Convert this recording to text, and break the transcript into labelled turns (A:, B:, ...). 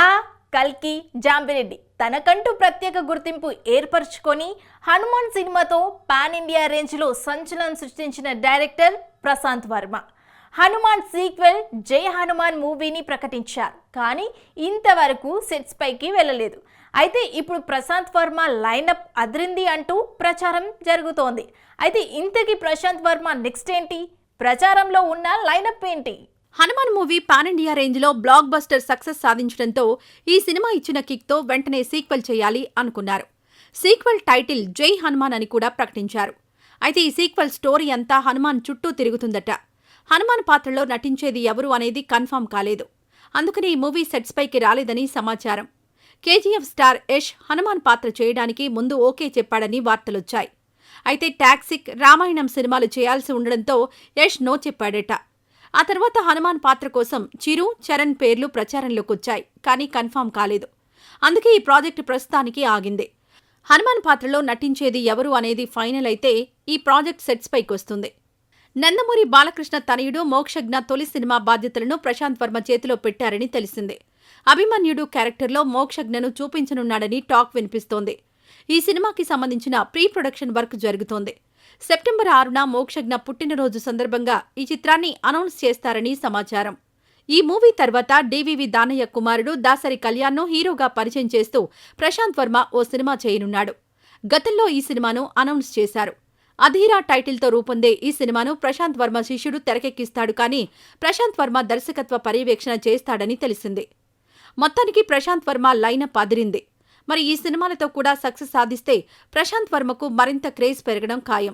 A: ఆ కల్కి జాంబిరెడ్డి తనకంటూ ప్రత్యేక గుర్తింపు ఏర్పరచుకొని హనుమాన్ సినిమాతో పాన్ ఇండియా రేంజ్లో సంచలనం సృష్టించిన డైరెక్టర్ ప్రశాంత్ వర్మ. హనుమాన్ సీక్వెల్ జై హనుమాన్ మూవీని ప్రకటించారు కానీ ఇంతవరకు సెట్స్ పైకి వెళ్ళలేదు. అయితే ఇప్పుడు ప్రశాంత్ వర్మ లైనప్ అదిరింది అంటూ ప్రచారం జరుగుతోంది. అయితే ఇంతకీ ప్రశాంత్ వర్మ నెక్స్ట్ ఏంటి? ప్రచారంలో ఉన్న లైనప్ ఏంటి?
B: హనుమాన్ మూవీ పాన్ ఇండియా రేంజ్లో బ్లాక్ బస్టర్ సక్సెస్ సాధించడంతో ఈ సినిమా ఇచ్చిన కిక్తో వెంటనే సీక్వెల్ చేయాలి అనుకున్నారు. సీక్వెల్ టైటిల్ జై హనుమాన్ అని కూడా ప్రకటించారు. అయితే ఈ సీక్వెల్ స్టోరీ అంతా హనుమాన్ చుట్టూ తిరుగుతుందట. హనుమాన్ పాత్రలో నటించేది ఎవరు అనేది కన్ఫర్మ్ కాలేదు. అందుకని ఈ మూవీ సెట్స్ పైకి రాలేదని సమాచారం. కేజీఎఫ్ స్టార్ యష్ హనుమాన్ పాత్ర చేయడానికి ముందు ఓకే చెప్పాడని వార్తలొచ్చాయి. అయితే టాక్సిక్ రామాయణం సినిమాలు చేయాల్సి ఉండడంతో యష్ నో చెప్పాడట. ఆ తర్వాత హనుమాన్ పాత్ర కోసం చిరు చరణ్ పేర్లు ప్రచారంలోకొచ్చాయి కానీ కన్ఫర్మ్ కాలేదు. అందుకే ఈ ప్రాజెక్టు ప్రస్తుతానికి ఆగింది. హనుమాన్ పాత్రలో నటించేది ఎవరు అనేది ఫైనల్ అయితే ఈ ప్రాజెక్ట్ సెట్స్ పైకి వస్తుంది. నందమూరి బాలకృష్ణ తనయుడు మోక్షజ్ఞ తొలి సినిమా బాధ్యతలను ప్రశాంత్ వర్మ చేతిలో పెట్టారని తెలిసిందే. అభిమన్యుడు క్యారెక్టర్లో మోక్షజ్ఞను చూపించనున్నాడని టాక్ వినిపిస్తోంది. ఈ సినిమాకి సంబంధించిన ప్రీ ప్రొడక్షన్ వర్క్ జరుగుతోంది. సెప్టెంబర్ ఆరున మోక్షజ్ఞ పుట్టినరోజు సందర్భంగా ఈ చిత్రాన్ని అనౌన్స్ చేస్తారని సమాచారం. ఈ మూవీ తర్వాత డివివి దానయ్య కుమారుడు దాసరి కళ్యాణ్ను హీరోగా పరిచయం చేస్తూ ప్రశాంత్ వర్మ ఓ సినిమా చేయనున్నాడు. గతంలో ఈ సినిమాను అనౌన్స్ చేశారు. అధీరా టైటిల్తో రూపొందే ఈ సినిమాను ప్రశాంత్ వర్మ శిష్యుడు తెరకెక్కిస్తాడు కానీ ప్రశాంత్ వర్మ దర్శకత్వ పర్యవేక్షణ చేస్తాడని తెలిసింది. మొత్తానికి ప్రశాంత్ వర్మ లైనప్ అదిరింది మరి ఈ సినిమాలతో కూడా సక్సెస్ సాధిస్తే ప్రశాంత్ వర్మకు మరింత క్రేజ్ పెరగడం ఖాయం.